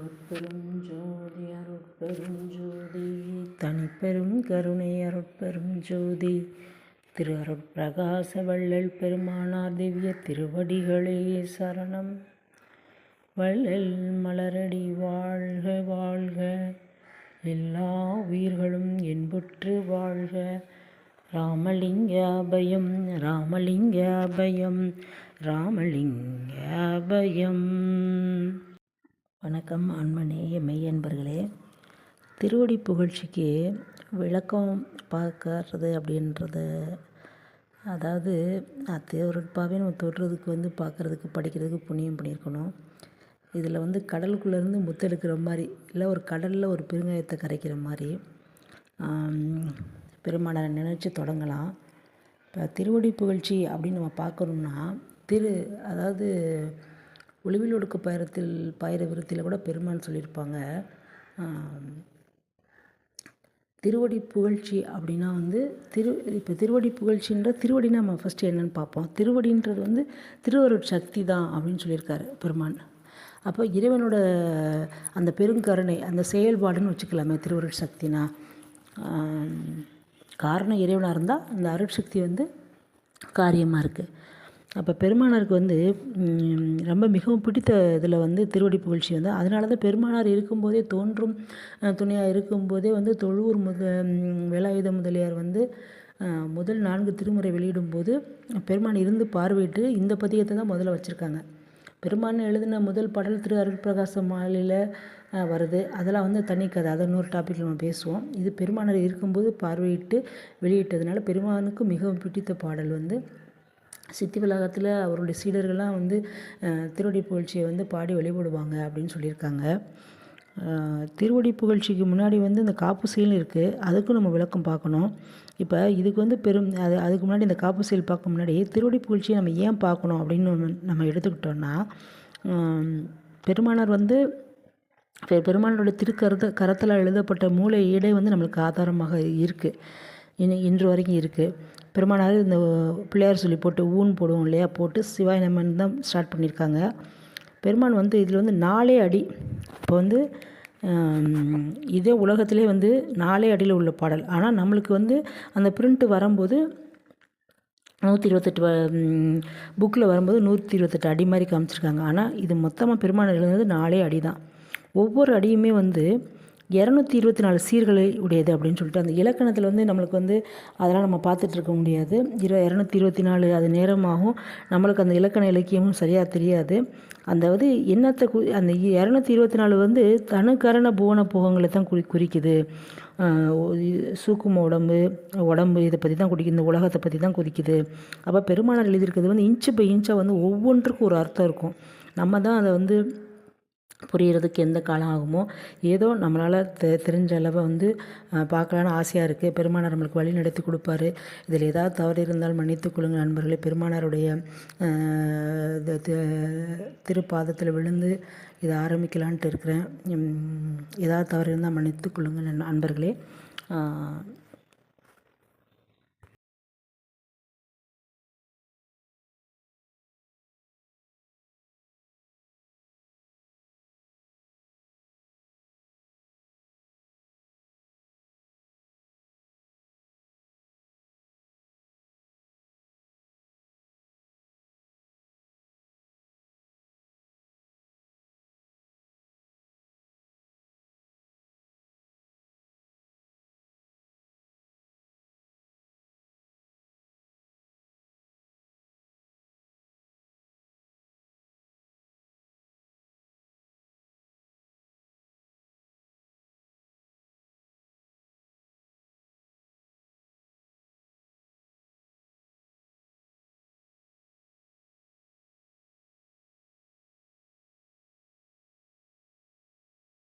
அருட்பெரும் ஜோதி அருட்பெரும் ஜோதி தனிப்பெரும் கருணை அருட்பெரும் ஜோதி திரு அருட்பிரகாச வள்ளல் பெருமானார் திவ்ய திருவடிகளே சரணம். வள்ளல் மலரடி வாழ்க வாழ்க. எல்லா உயிர்களும் என்புற்று வாழ்க. ராமலிங்க அபயம் ராமலிங்க அபயம் ராமலிங்க அபயம். வணக்கம் அன்பனேய மெய்யன்பர்களே திருவடி புகழ்ச்சிக்கு விளக்கம் பார்க்கறது அப்படின்றது அதாவது அத்தியவருட்பாவே நம்ம தொடுறதுக்கு வந்து பார்க்குறதுக்கு படிக்கிறதுக்கு புண்ணியம் பண்ணியிருக்கணும். இதில் வந்து கடலுக்குள்ளேருந்து முத்தெடுக்கிற மாதிரி இல்லை ஒரு கடலில் ஒரு பெருங்காயத்தை கரைக்கிற மாதிரி பெருமானாரை நினச்சி தொடங்கலாம். இப்போ திருவடி புகழ்ச்சி அப்படின்னு நம்ம பார்க்கணும்னா திரு அதாவது ஒளிவில் ஒடுக்க பயிரத்தில் பயிர விருத்தியில் கூட பெருமான் சொல்லியிருப்பாங்க திருவடி புகழ்ச்சி அப்படின்னா வந்து திரு இப்போ திருவடி புகழ்ச்சின்ற திருவடி நம்ம ஃபஸ்ட்டு என்னென்னு பார்ப்போம். திருவடின்றது வந்து திருவருட் சக்தி தான் அப்படின்னு சொல்லியிருக்காரு பெருமான் அப்போ இறைவனோட அந்த பெருங்கருணை அந்த செயல்பாடுன்னு வச்சுக்கலாமே திருவருட் சக்தினா. காரணம் இறைவனாக இருந்தால் அந்த அருட்சக்தி வந்து காரியமாக இருக்குது அப்போ பெருமானாருக்கு வந்து ரொம்ப மிகவும் பிடித்த இதில் வந்து திருவடி புகழ்ச்சி வந்து அதனால தான் பெருமானார் இருக்கும்போதே தோன்றும் துணையாக இருக்கும்போதே வந்து தொழுவூர் முத வேலாயுத முதலியார் வந்து முதல் நான்கு திருமுறை வெளியிடும்போது பெருமான் இருந்து பார்வையிட்டு இந்த பதியத்தை தான் முதல்ல வச்சுருக்காங்க. பெருமான் எழுதின முதல் பாடல் திரு அருட்பிரகாச மாலையில் வருது. அதெல்லாம் வந்து தனி கதை. அதை இன்னொரு டாப்பிக்கில் நம்ம பேசுவோம். இது பெருமானார் இருக்கும்போது பார்வையிட்டு வெளியிட்டதுனால பெருமானுக்கு மிகவும் பிடித்த பாடல் வந்து சித்தி வளாகத்தில் அவருடைய சீடர்கள்லாம் வந்து திருவடி புகழ்ச்சியை வந்து பாடி வழிபடுவாங்க அப்படின்னு சொல்லியிருக்காங்க. திருவடி புகழ்ச்சிக்கு முன்னாடி வந்து இந்த காப்பு செயல் இருக்குது அதுக்கும் நம்ம விளக்கம் பார்க்கணும். இப்போ இதுக்கு வந்து பெரும் அது அதுக்கு முன்னாடி இந்த காப்பு செயல் பார்க்க முன்னாடி திருவடி புகழ்ச்சியை நம்ம ஏன் பார்க்கணும் அப்படின்னு நம்ம எடுத்துக்கிட்டோன்னா பெருமானார் வந்து பெருமானோட திருக்கருத கரத்தில் எழுதப்பட்ட மூளை ஈடே வந்து நம்மளுக்கு ஆதாரமாக இருக்குது இன்னும் இன்று வரைக்கும் இருக்குது பெருமானார் இந்த பிள்ளையார் சொல்லி போட்டு ஊன் போடுவோம் இல்லையா? போட்டு சிவாய் நம்மன் தான் ஸ்டார்ட் பண்ணியிருக்காங்க. பெருமான் வந்து இதில் வந்து நாலே அடி. இப்போ வந்து இதே உலகத்திலே வந்து நாலே அடியில் உள்ள பாடல். ஆனால் நம்மளுக்கு வந்து அந்த பிரிண்ட்டு வரும்போது நூற்றி இருபத்தெட்டு புக்கில் வரும்போது நூற்றி இருபத்தெட்டு அடி மாதிரி காமிச்சிருக்காங்க. ஆனால் இது மொத்தமாக பெருமாள் எழுதுனது நாலே அடி தான் ஒவ்வொரு அடியுமே வந்து இரநூத்தி இருபத்தி நாலு சீர்களை உடையது அப்படின்னு சொல்லிட்டு அந்த இலக்கணத்தில் வந்து நம்மளுக்கு வந்து அதெல்லாம் நம்ம பார்த்துட்டு இருக்க முடியாது. இரு இரநூத்தி இருபத்தி நாலு அது நேரமாகும். நம்மளுக்கு அந்த இலக்கண இலக்கியமும் சரியாக தெரியாது. அந்த வந்து என்னத்தை கு அந்த இரநூத்தி இருபத்தி நாலு வந்து தனுக்கரண புவன போகங்களை தான் குறி குறிக்குது. சூக்கும உடம்பு உடம்பு இதை பற்றி தான் குடிக்குது இந்த உலகத்தை பற்றி தான் குறிக்குது. அப்போ பெருமானார் எழுதியிருக்கிறது வந்து இன்ச்சு பை இன்ச்சாக வந்து ஒவ்வொன்றுக்கும் ஒரு அர்த்தம் இருக்கும். நம்ம தான் அதை வந்து புரிகிறதுக்கு எந்த காலம் ஆகுமோ ஏதோ நம்மளால் தெ தெரிஞ்ச அளவை வந்து பார்க்கலான்னு ஆசையாக இருக்குது பெருமானார் நம்மளுக்கு வழி நடத்தி கொடுப்பாரு. இதில் ஏதாவது தவறு இருந்தால் மன்னித்து கொள்ளுங்க நண்பர்களே. பெருமானாருடைய திருப்பாதத்தில் விழுந்து இதை ஆரம்பிக்கலான்ட்டு இருக்கிறேன். ஏதாவது தவறு இருந்தால் மன்னித்து கொள்ளுங்கள் நண்பர்களே.